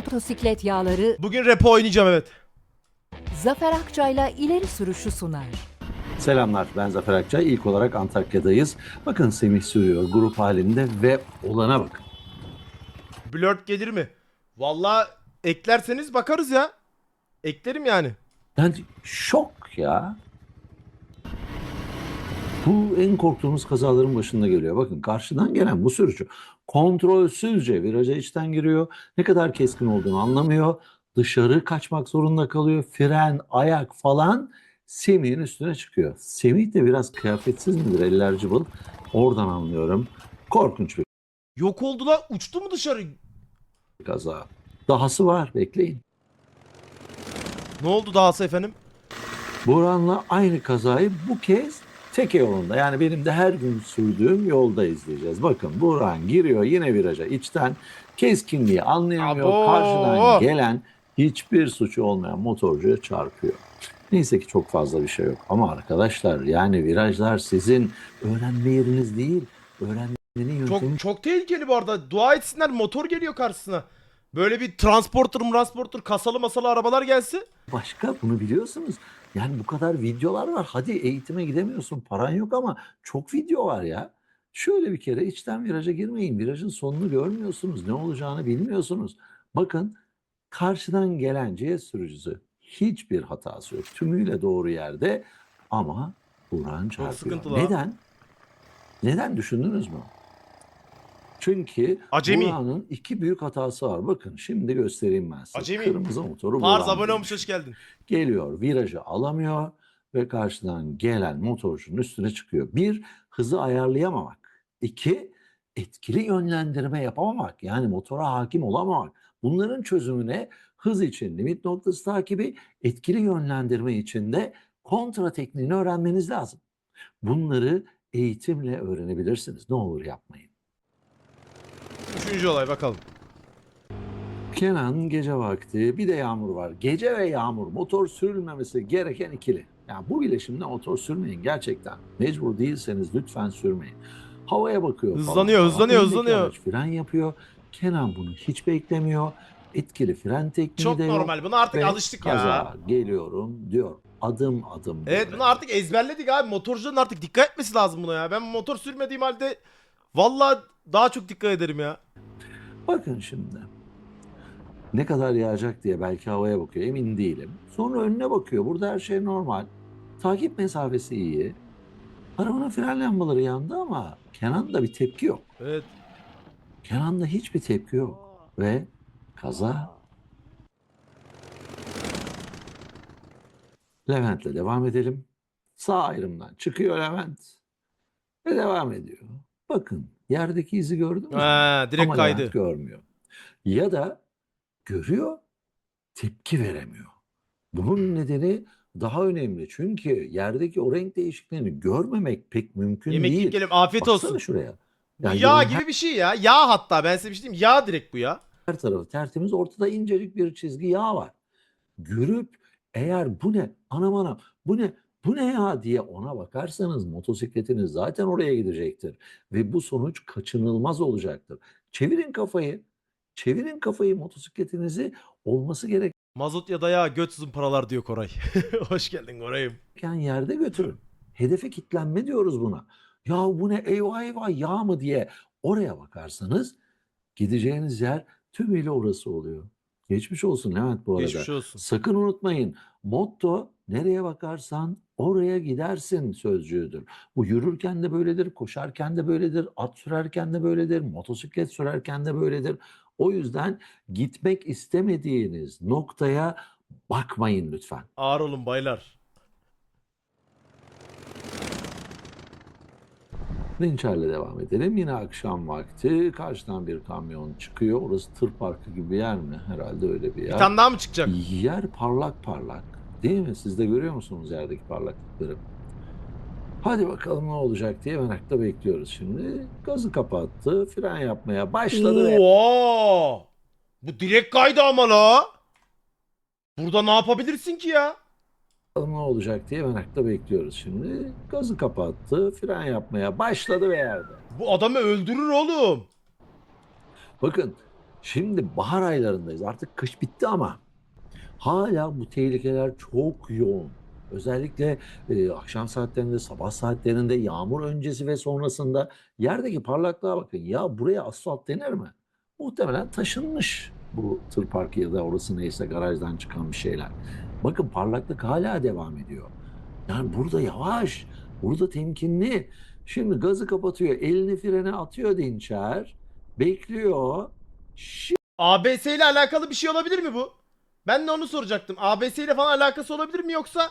motosiklet yağları Bugün repo oynayacağım evet. Zafer Akçay'la ileri sürüşü sunar. Selamlar ben Zafer Akçay. İlk olarak Antakya'dayız. Bakın Semih sürüyor grup halinde ve olana bakın. Blurt gelir mi? Valla eklerseniz bakarız ya. Eklerim yani. Yani şok ya. Bu en korktuğumuz kazaların başında geliyor. Bakın karşıdan gelen bu sürücü kontrolsüzce viraja içten giriyor. Ne kadar keskin olduğunu anlamıyor. Dışarı kaçmak zorunda kalıyor. Fren, ayak falan Semih'in üstüne çıkıyor. Semih de biraz kıyafetsiz midir cıvıl? Oradan anlıyorum. Korkunç bir Yok oldu lan uçtu mu dışarı? kaza. Dahası var bekleyin. Ne oldu dahası efendim? Burhan'la aynı kazayı bu kez teke yolunda yani benim de her gün sürdüğüm yolda izleyeceğiz. Bakın Burhan giriyor yine viraja içten keskinliği anlayamıyor. Abo! Karşıdan gelen hiçbir suçu olmayan motorcuya çarpıyor. Neyse ki çok fazla bir şey yok. Ama arkadaşlar yani virajlar sizin öğrenme yeriniz değil. Öğrenmenin yöntemi Çok çok tehlikeli bu arada. Dua etsinler motor geliyor karşısına. Böyle bir transporter transporter kasalı masalı arabalar gelse. başka bunu biliyorsunuz. Yani bu kadar videolar var. Hadi eğitime gidemiyorsun, paran yok ama çok video var ya. Şöyle bir kere içten viraja girmeyin. Virajın sonunu görmüyorsunuz. Ne olacağını bilmiyorsunuz. Bakın karşıdan gelen CS sürücüsü hiçbir hatası yok. Tümüyle doğru yerde ama Burhan çarpıyor. Neden? Neden düşündünüz mü? Çünkü Acemi. Burhan'ın iki büyük hatası var. Bakın şimdi göstereyim ben size. Acemi. Kırmızı motoru Farz Burhan abone olmuş hoş geldin. geliyor virajı alamıyor ve karşıdan gelen motorcunun üstüne çıkıyor. Bir, hızı ayarlayamamak. İki, etkili yönlendirme yapamamak. Yani motora hakim olamamak. Bunların çözümüne hız için limit noktası takibi, etkili yönlendirme için de kontra tekniğini öğrenmeniz lazım. Bunları eğitimle öğrenebilirsiniz. Ne olur yapmayın. Üçüncü olay bakalım. Kenan gece vakti bir de yağmur var. Gece ve yağmur motor sürülmemesi gereken ikili. Yani bu bileşimde motor sürmeyin gerçekten. Mecbur değilseniz lütfen sürmeyin. Havaya bakıyor falan. Hızlanıyor, hızlanıyor, Öndeki hızlanıyor. araç fren yapıyor. Kenan bunu hiç beklemiyor. Etkili fren tekniği Çok de yok. normal. Buna artık Ve alıştık kaza ya. geliyorum diyor. Adım adım. Evet böyle. bunu artık ezberledik abi. Motorcuların artık dikkat etmesi lazım buna ya. Ben motor sürmediğim halde valla daha çok dikkat ederim ya. Bakın şimdi. Ne kadar yağacak diye belki havaya bakıyor emin değilim. Sonra önüne bakıyor. Burada her şey normal. Takip mesafesi iyi. Arabanın fren lambaları yandı ama Kenan'da bir tepki yok. Evet. Kenan'da hiçbir tepki yok. Ve kaza. Levent'le devam edelim. Sağ ayrımdan çıkıyor Levent. Ve devam ediyor. Bakın yerdeki izi gördün mü? Ha, direkt Ama kaydı. Görmüyor. Ya da görüyor, tepki veremiyor. Bunun nedeni daha önemli. Çünkü yerdeki o renk değişikliğini görmemek pek mümkün Yemek değil. yiyip gelelim. Afiyet Baksana olsun. şuraya. Bu Yani yağ yolun gibi bir şey ya. Yağ hatta ben size bir şey diyeyim. Yağ direkt bu ya. her tarafı tertemiz. Ortada incecik bir çizgi yağ var. Görüp eğer bu ne anam anam bu ne bu ne ya diye ona bakarsanız motosikletiniz zaten oraya gidecektir. Ve bu sonuç kaçınılmaz olacaktır. Çevirin kafayı. Çevirin kafayı motosikletinizi olması gereken Mazot ya da yağ göt paralar diyor Koray. hoş geldin Koray'ım. yerde götürün. Hedefe kitlenme diyoruz buna. Ya bu ne eyvah eyvah yağ mı diye oraya bakarsanız gideceğiniz yer tümüyle orası oluyor. Geçmiş olsun Levent bu arada. Geçmiş olsun. Sakın unutmayın. Motto nereye bakarsan oraya gidersin sözcüğüdür. Bu yürürken de böyledir, koşarken de böyledir, at sürerken de böyledir, motosiklet sürerken de böyledir. O yüzden gitmek istemediğiniz noktaya bakmayın lütfen. Ağır olun baylar. Dinçer'le devam edelim. Yine akşam vakti karşıdan bir kamyon çıkıyor. Orası tır parkı gibi yer mi? Herhalde öyle bir yer. Bir tane daha mı çıkacak? Yer parlak parlak. Değil mi? Siz de görüyor musunuz yerdeki parlaklıkları? Hadi bakalım ne olacak diye merakla bekliyoruz şimdi. Gazı kapattı, fren yapmaya başladı ve Oo! Bu direkt kaydı ama la. Burada ne yapabilirsin ki ya? bakalım ne olacak diye merakla bekliyoruz şimdi. Gazı kapattı, fren yapmaya başladı ve yerde. Bu adamı öldürür oğlum. Bakın Şimdi bahar aylarındayız. Artık kış bitti ama hala bu tehlikeler çok yoğun. Özellikle e, akşam saatlerinde, sabah saatlerinde, yağmur öncesi ve sonrasında yerdeki parlaklığa bakın. Ya buraya asfalt denir mi? Muhtemelen taşınmış bu tır parkı ya da orası neyse garajdan çıkan bir şeyler. Bakın parlaklık hala devam ediyor. Yani burada yavaş, burada temkinli. Şimdi gazı kapatıyor, elini frene atıyor Dinçer. Bekliyor. ABS ile alakalı bir şey olabilir mi bu? Ben de onu soracaktım. ABS ile falan alakası olabilir mi yoksa?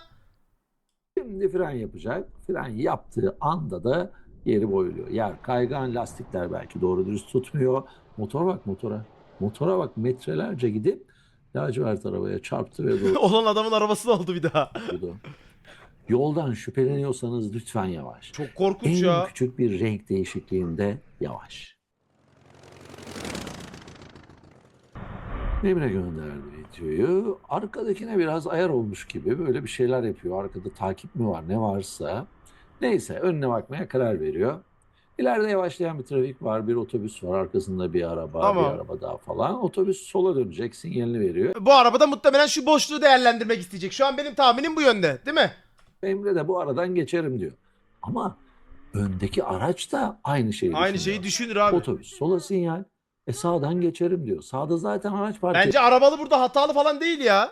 Şimdi fren yapacak. Fren yaptığı anda da yeri boyuluyor. Yer kaygan lastikler belki doğru dürüst tutmuyor. Motora bak motora. Motora bak metrelerce gidip lacivert arabaya çarptı ve Olan adamın arabası oldu bir daha. Yoldan şüpheleniyorsanız lütfen yavaş. Çok korkunç En ya. küçük bir renk değişikliğinde yavaş. Emre gönderdi videoyu. Arkadakine biraz ayar olmuş gibi böyle bir şeyler yapıyor. Arkada takip mi var ne varsa. Neyse önüne bakmaya karar veriyor. İleride yavaşlayan bir trafik var. Bir otobüs var. Arkasında bir araba, Tamam. bir araba daha falan. Otobüs sola dönecek. Sinyalini veriyor. Bu arabada muhtemelen şu boşluğu değerlendirmek isteyecek. Şu an benim tahminim bu yönde. Değil mi? Emre de bu aradan geçerim diyor. Ama öndeki araç da aynı şeyi Aynı düşünüyor. şeyi düşünür abi. Otobüs sola sinyal. E sağdan geçerim diyor. Sağda zaten araç park Bence arabalı burada hatalı falan değil ya.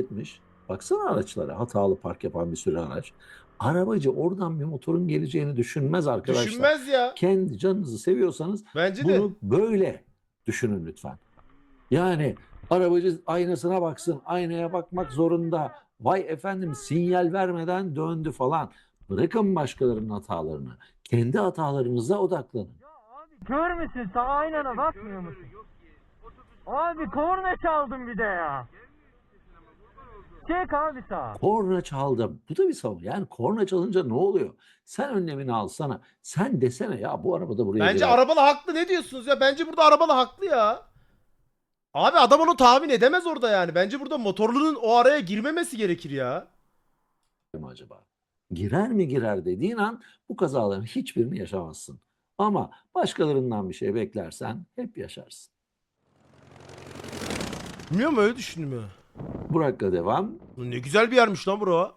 etmiş. Baksana araçlara hatalı park yapan bir sürü araç. Arabacı oradan bir motorun geleceğini düşünmez arkadaşlar. Düşünmez ya. Kendi canınızı seviyorsanız Bence de. bunu böyle düşünün lütfen. Yani arabacı aynasına baksın, aynaya bakmak zorunda. Vay efendim sinyal vermeden döndü falan. Bırakın başkalarının hatalarını. Kendi hatalarınıza odaklanın. Kör müsün? Sen aynana bakmıyor musun? Abi korna çaldım bir de ya. Çek abi sağa. Korna çaldım. Bu da bir savun. Yani korna çalınca ne oluyor? Sen önlemini alsana. Sen desene ya bu arabada buraya Bence girer. arabalı haklı ne diyorsunuz ya? Bence burada arabalı haklı ya. Abi adam onu tahmin edemez orada yani. Bence burada motorlunun o araya girmemesi gerekir ya. mi acaba? Girer mi girer dediğin an bu kazaların hiçbirini yaşamazsın. Ama başkalarından bir şey beklersen hep yaşarsın. Bilmiyorum öyle düşündüm ya. Burak'la devam. Ne güzel bir yermiş lan bura.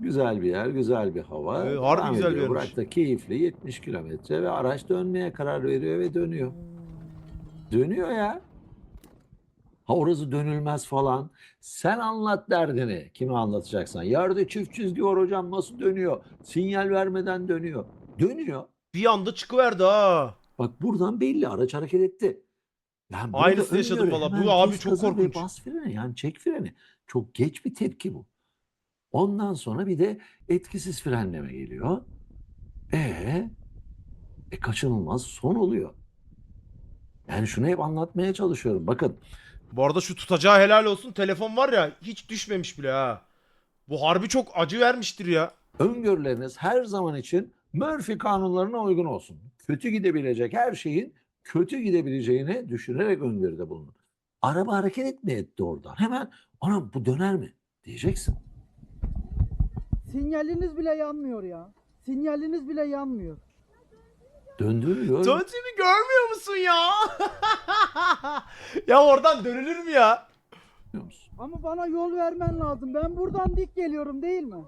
Güzel bir yer, güzel bir hava. Evet, harbi Devam güzel bir ediyor. yermiş. Burak da keyifli 70 kilometre ve araç dönmeye karar veriyor ve dönüyor. Dönüyor ya. Ha orası dönülmez falan. Sen anlat derdini. Kime anlatacaksan. Yerde çift çizgi var hocam nasıl dönüyor? Sinyal vermeden dönüyor. Dönüyor. Bir anda çıkıverdi ha. Bak buradan belli araç hareket etti. Yani Aynısını yaşadım valla. Bu abi çok korkunç. Bas freni yani çek freni. Çok geç bir tepki bu. Ondan sonra bir de etkisiz frenleme geliyor. E, e kaçınılmaz son oluyor. Yani şunu hep anlatmaya çalışıyorum. Bakın Bu arada şu tutacağı helal olsun. Telefon var ya hiç düşmemiş bile ha. Bu harbi çok acı vermiştir ya. öngörüleriniz her zaman için Murphy kanunlarına uygun olsun. Kötü gidebilecek her şeyin kötü gidebileceğini düşünerek öngörüde bulunun. Araba hareket etmeye etti oradan. Hemen anam bu döner mi diyeceksin. Sinyaliniz bile yanmıyor ya. Sinyaliniz bile yanmıyor. Döndüğünü gör. Döndüğümü görmüyor musun ya? ya oradan dönülür mü ya? Ama bana yol vermen lazım. Ben buradan dik geliyorum değil mi?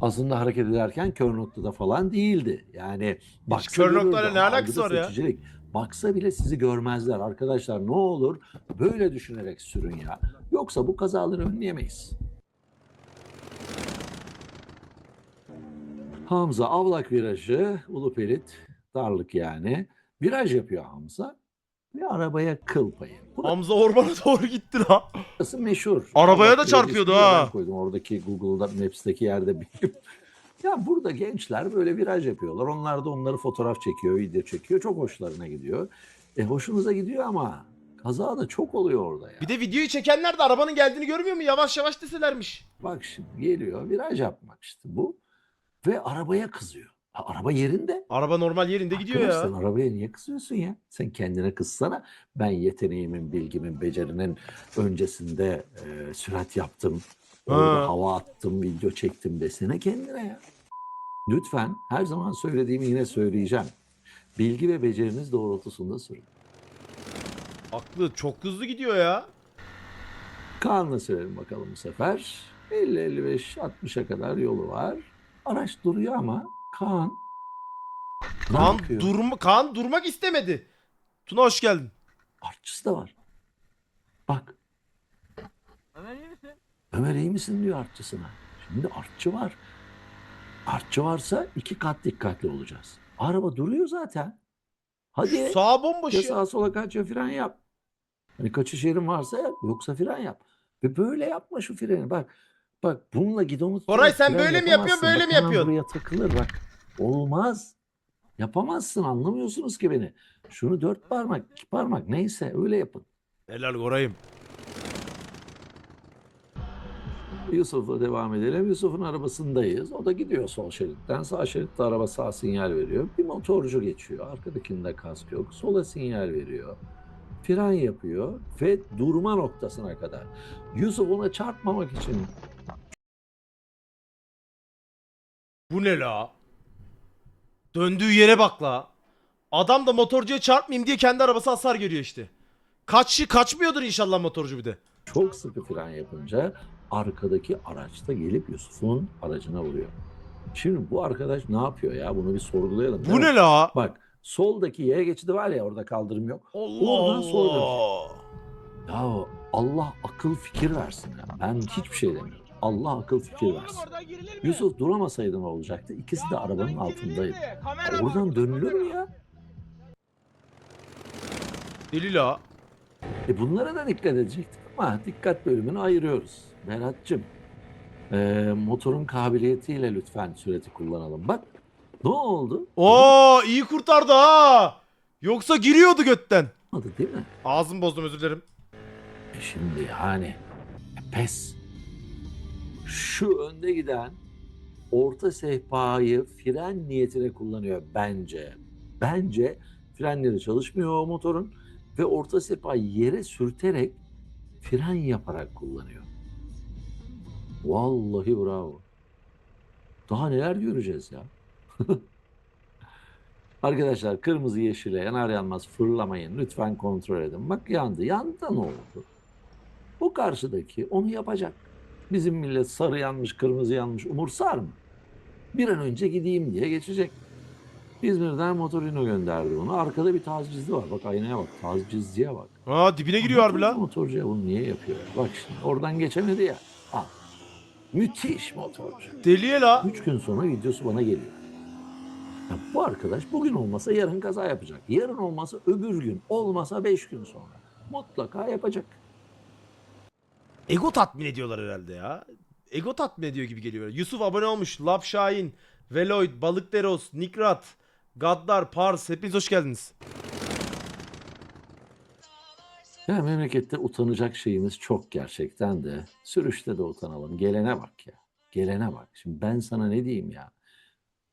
Aslında hareket ederken kör noktada falan değildi. Yani baksa kör görürdü noktayla ne alakası var ya? seçicilik. Baksa bile sizi görmezler. Arkadaşlar ne olur böyle düşünerek sürün ya. Yoksa bu kazaları önleyemeyiz. Hamza Avlak virajı, Ulupelit, darlık yani. Viraj yapıyor Hamza ve arabaya kıl payı. Hamza ormana doğru gitti lan. Burası meşhur. Arabaya da çarpıyordu de ha. Ben koydum oradaki Google'da Maps'teki yerde benim. Ya burada gençler böyle viraj yapıyorlar. Onlar da onları fotoğraf çekiyor, video çekiyor. Çok hoşlarına gidiyor. E hoşunuza gidiyor ama kaza da çok oluyor orada ya. Bir de videoyu çekenler de arabanın geldiğini görmüyor mu? Yavaş yavaş deselermiş. Bak şimdi geliyor viraj yapmak işte bu. Ve arabaya kızıyor. Ha, araba yerinde. Araba normal yerinde gidiyor Arkadaş, ya. Sen arabaya niye kızıyorsun ya? Sen kendine kızsana. Ben yeteneğimin, bilgimin, becerinin öncesinde e, sürat yaptım. Orada Ha. hava attım, video çektim desene kendine ya. Lütfen her zaman söylediğimi yine söyleyeceğim. Bilgi ve beceriniz doğrultusunda sürün. Aklı çok hızlı gidiyor ya. Kaan'la sürelim bakalım bu sefer. 50-55-60'a kadar yolu var. Araç duruyor ama Kaan ne Kaan, yapıyor? durma, Kaan durmak istemedi. Tuna hoş geldin. Artçısı da var. Bak Ömer iyi misin? Ömer iyi misin diyor artçısına. Şimdi artçı var. Artçı varsa iki kat dikkatli olacağız. Araba duruyor zaten. Hadi. Sağ bomboş Ya ya. sağa sola kaç ya fren yap. Hani kaçış yerin varsa yap. Yoksa fren yap. Ve böyle yapma şu freni. Bak. Bak bununla gidonu Koray, sen böyle mi yapıyorsun, böyle mi yapıyorsun? Buraya takılır bak. Olmaz. Yapamazsın anlamıyorsunuz ki beni. Şunu dört parmak, iki parmak neyse öyle yapın. Helal Koray'ım. Yusuf'la devam edelim. Yusuf'un arabasındayız. O da gidiyor sol şeritten. Sağ şeritte araba sağ sinyal veriyor. Bir motorcu geçiyor. Arkadakinde kask yok. Sola sinyal veriyor. Fren yapıyor ve durma noktasına kadar. Yusuf ona çarpmamak için Bu ne la? Döndüğü yere bak la. Adam da motorcuya çarpmayayım diye kendi arabası hasar görüyor işte. Kaç kaçmıyordur inşallah motorcu bir de. çok sıkı fren yapınca arkadaki araçta gelip Yusuf'un aracına vuruyor. Şimdi bu arkadaş ne yapıyor ya? Bunu bir sorgulayalım. Bu ne la? Bak soldaki yaya geçidi var ya orada kaldırım yok. Allah Oradan sola Allah. Ya Allah akıl fikir versin ya. Ben hiçbir şey demiyorum. Allah akıl fikir versin. Yusuf duramasaydı ne olacaktı? İkisi de arabanın altındaydı. Ya Oradan dönülür mü ya? Deli la. E bunlara da dikkat edecektik ama dikkat bölümünü ayırıyoruz. Berat'cığım e, motorun kabiliyetiyle lütfen süreti kullanalım. Bak ne oldu? Oo iyi kurtardı ha. Yoksa giriyordu götten. Olmadı değil mi? Ağzımı bozdum özür dilerim. E şimdi yani e, pes. Şu önde giden orta sehpayı fren niyetine kullanıyor bence. Bence frenleri çalışmıyor o motorun ve orta sehpayı yere sürterek fren yaparak kullanıyor. Vallahi bravo. Daha neler göreceğiz ya. Arkadaşlar kırmızı yeşile yanar yanmaz fırlamayın. Lütfen kontrol edin. Bak yandı. Yandı da ne oldu? Bu karşıdaki onu yapacak. Bizim millet sarı yanmış, kırmızı yanmış umursar mı? Bir an önce gideyim diye geçecek. İzmir'den Motorino gönderdi onu. Arkada bir tacizci var. Bak aynaya bak. Tacizciye bak. Aa dibine giriyor harbi la. Motorcuya bunu niye yapıyor? Bak şimdi oradan geçemedi ya. Al. Müthiş motorcu. Deliye la. Üç gün sonra videosu bana geliyor. Ya bu arkadaş bugün olmasa yarın kaza yapacak. Yarın olmasa öbür gün. Olmasa beş gün sonra. Mutlaka yapacak. Ego tatmin ediyorlar herhalde ya. Ego tatmin ediyor gibi geliyor. Yusuf abone olmuş. Lap Şahin, Veloid, Balıkderos, Nikrat, Gaddar, Pars. Hepiniz hoş geldiniz. Ya memlekette utanacak şeyimiz çok gerçekten de. Sürüşte de utanalım. Gelene bak ya. Gelene bak. Şimdi ben sana ne diyeyim ya.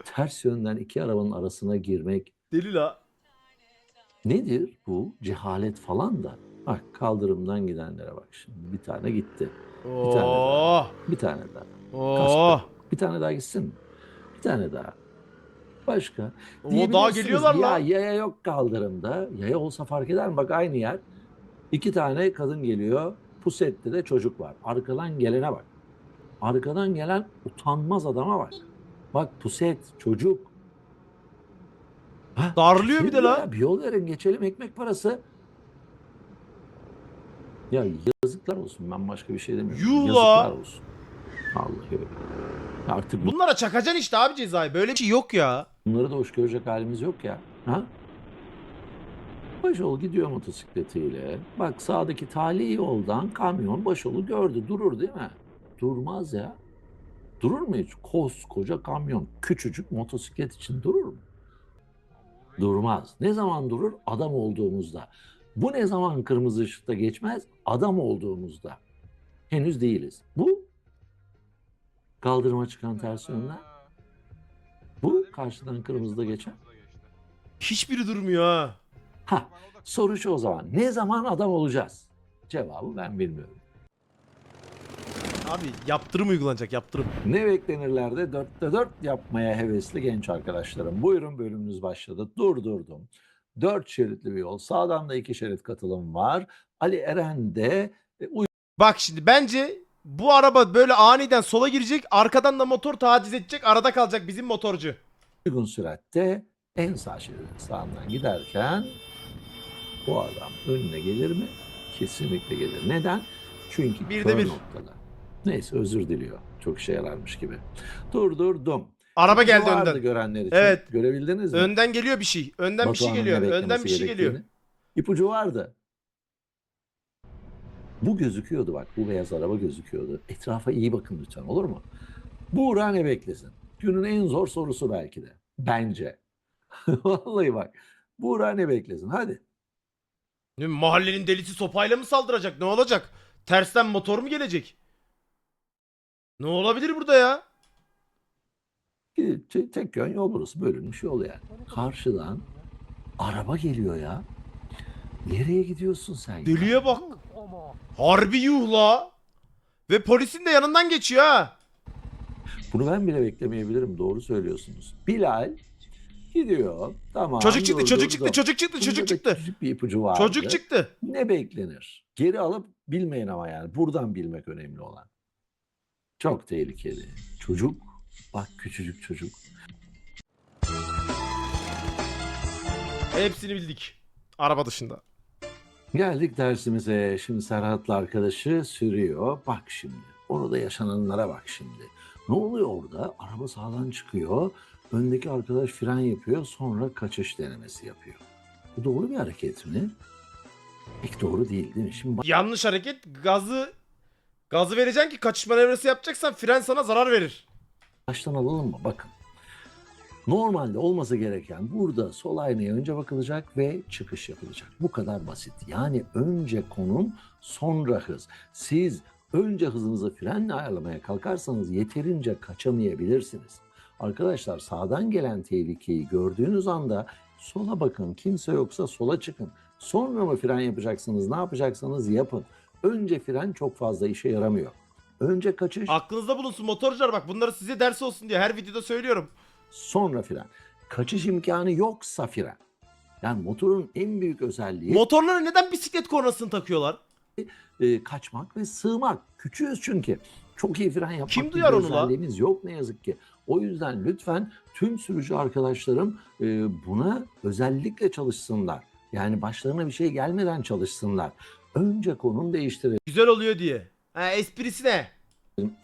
Ters yönden iki arabanın arasına girmek Deli la. nedir bu? Cehalet falan da. Bak kaldırımdan gidenlere bak şimdi. Bir tane gitti. tane daha. Oo. Bir tane daha. Oo. Bir tane daha gitsin mi? Bir tane daha. Başka. O daha Diyebilirsiniz, geliyorlar ya, lan. Yaya yok kaldırımda. Yaya olsa fark eder mi? Bak aynı yer. İki tane kadın geliyor. Pusette de çocuk var. Arkadan gelene bak. Arkadan gelen utanmaz adama bak. Bak puset, çocuk. Ha, Darlıyor bir de ya, Bir yol verin geçelim ekmek parası. Ya yazıklar olsun ben başka bir şey demiyorum. Yuh la. Yazıklar olsun. Vallahi öyle. Artık bu Bunlara çakacaksın işte abi cezayı. Böyle bir şey yok ya. Bunları da hoş görecek halimiz yok ya. Ha? Başol gidiyor motosikletiyle. Bak sağdaki tali yoldan kamyon Başol'u gördü. Durur değil mi? Durmaz ya. Durur mu hiç? Koskoca kamyon küçücük motosiklet için durur mu? Durmaz. Ne zaman durur? Adam olduğumuzda. Bu ne zaman kırmızı ışıkta geçmez? Adam olduğumuzda. Henüz değiliz. Bu kaldırıma çıkan ters yönden. Bu karşıdan kırmızıda geçen. Hiçbiri durmuyor ha. Ha, soru şu o zaman. Ne zaman adam olacağız? Cevabı ben bilmiyorum. Abi yaptırım uygulanacak yaptırım. Ne beklenirlerde dörtte dört yapmaya hevesli genç arkadaşlarım. Buyurun bölümünüz başladı. Durdurdum. Dört şeritli bir yol. Sağdan da iki şerit katılım var. Ali Eren de e, Bak şimdi bence bu araba böyle aniden sola girecek arkadan da motor taciz edecek arada kalacak bizim motorcu. uygun süratte en sağ şeridin sağından giderken bu adam önüne gelir mi? Kesinlikle gelir. Neden? Çünkü Bir de kör bir. noktada. Neyse özür diliyor. Çok işe yararmış gibi. Durdurdum. Araba geldi vardı önden. görenler için. Evet. Görebildiniz mi? Önden geliyor bir şey. Önden bir şey Batuhan'ın geliyor. ne Önden beklemesi bir şey geliyor. gerektiğini. İpucu vardı. Bu gözüküyordu bak. Bu beyaz araba gözüküyordu. Etrafa iyi bakın lütfen olur mu? Buğra ne beklesin? Günün en zor sorusu belki de. Bence. Vallahi bak. Buğra ne beklesin? Hadi. Ne, Mahallenin delisi sopayla mı saldıracak? Ne olacak? Tersten motor mu gelecek? Ne olabilir burada ya? Te- Tek yön yol burası. Bölünmüş yol yani. Karşıdan araba geliyor ya. Nereye gidiyorsun sen? ya? Deliye bak. Harbi yuh la. Ve polisin de yanından geçiyor ha. Bunu ben bile beklemeyebilirim. Doğru söylüyorsunuz. Bilal gidiyor. Tamam. Çocuk çıktı, çocuk durdurdum. çıktı, çocuk çıktı, Bunda çocuk da çıktı. Küçük bir ipucu vardı. Çocuk çıktı. Ne beklenir? Geri alıp bilmeyin ama yani. Buradan bilmek önemli olan. Çok tehlikeli. Çocuk. Bak küçücük çocuk. Hepsini bildik. Araba dışında. Geldik dersimize. Şimdi Serhat'la arkadaşı sürüyor. Bak şimdi. Orada yaşananlara bak şimdi. Ne oluyor orada? Araba sağdan çıkıyor. Öndeki arkadaş fren yapıyor. Sonra kaçış denemesi yapıyor. Bu doğru bir hareket mi? Pek doğru değil değil mi? Şimdi Yanlış hareket. Gazı gazı vereceksin ki kaçış manevrası yapacaksan fren sana zarar verir. Baştan alalım mı? Bakın. Normalde olması gereken burada sol aynaya önce bakılacak ve çıkış yapılacak. Bu kadar basit. Yani önce konum sonra hız. Siz önce hızınızı frenle ayarlamaya kalkarsanız yeterince kaçamayabilirsiniz. Arkadaşlar sağdan gelen tehlikeyi gördüğünüz anda sola bakın. Kimse yoksa sola çıkın. Sonra mı fren yapacaksınız? Ne yapacaksanız yapın. Önce fren çok fazla işe yaramıyor. Önce kaçış, Aklınızda bulunsun motorcular bak bunları size ders olsun diye her videoda söylüyorum. sonra fren. Kaçış imkanı yoksa fren. Yani motorun en büyük özelliği Motorlara neden bisiklet kornasını takıyorlar? e, kaçmak ve sığmak. Küçüğüz çünkü. Çok iyi fren yapmak Kim gibi duyar bir onu la? özelliğimiz yok ne yazık ki. O yüzden lütfen tüm sürücü arkadaşlarım e, buna özellikle çalışsınlar. Yani başlarına bir şey gelmeden çalışsınlar. Önce konum değiştirelim. Güzel oluyor diye. Ha, esprisi ne?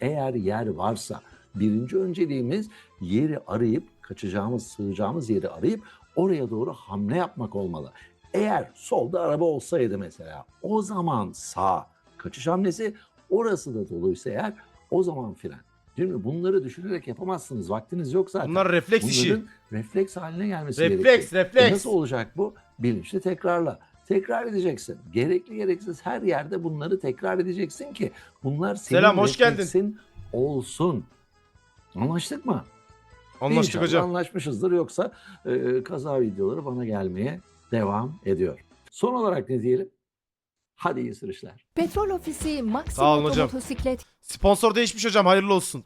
Eğer yer varsa birinci önceliğimiz yeri arayıp kaçacağımız, sığacağımız yeri arayıp oraya doğru hamle yapmak olmalı. Eğer solda araba olsaydı mesela o zaman sağ kaçış hamlesi orası da doluysa eğer o zaman fren. Şimdi bunları düşünerek yapamazsınız. Vaktiniz yok zaten. Bunlar refleks işi. Bunların refleks haline gelmesi gerekiyor. Refleks, E refleks. nasıl olacak bu? Bilinçli tekrarla. Tekrar edeceksin. Gerekli gereksiz her yerde bunları tekrar edeceksin ki bunlar senin Selam, hoş geldin. olsun. Anlaştık mı? Anlaştık İnşallah hocam. Anlaşmışızdır yoksa e, kaza videoları bana gelmeye devam ediyor. Son olarak ne diyelim? Hadi iyi sürüşler. Petrol Ofisi Sağ olun hocam. Motosiklet Sponsor değişmiş hocam hayırlı olsun.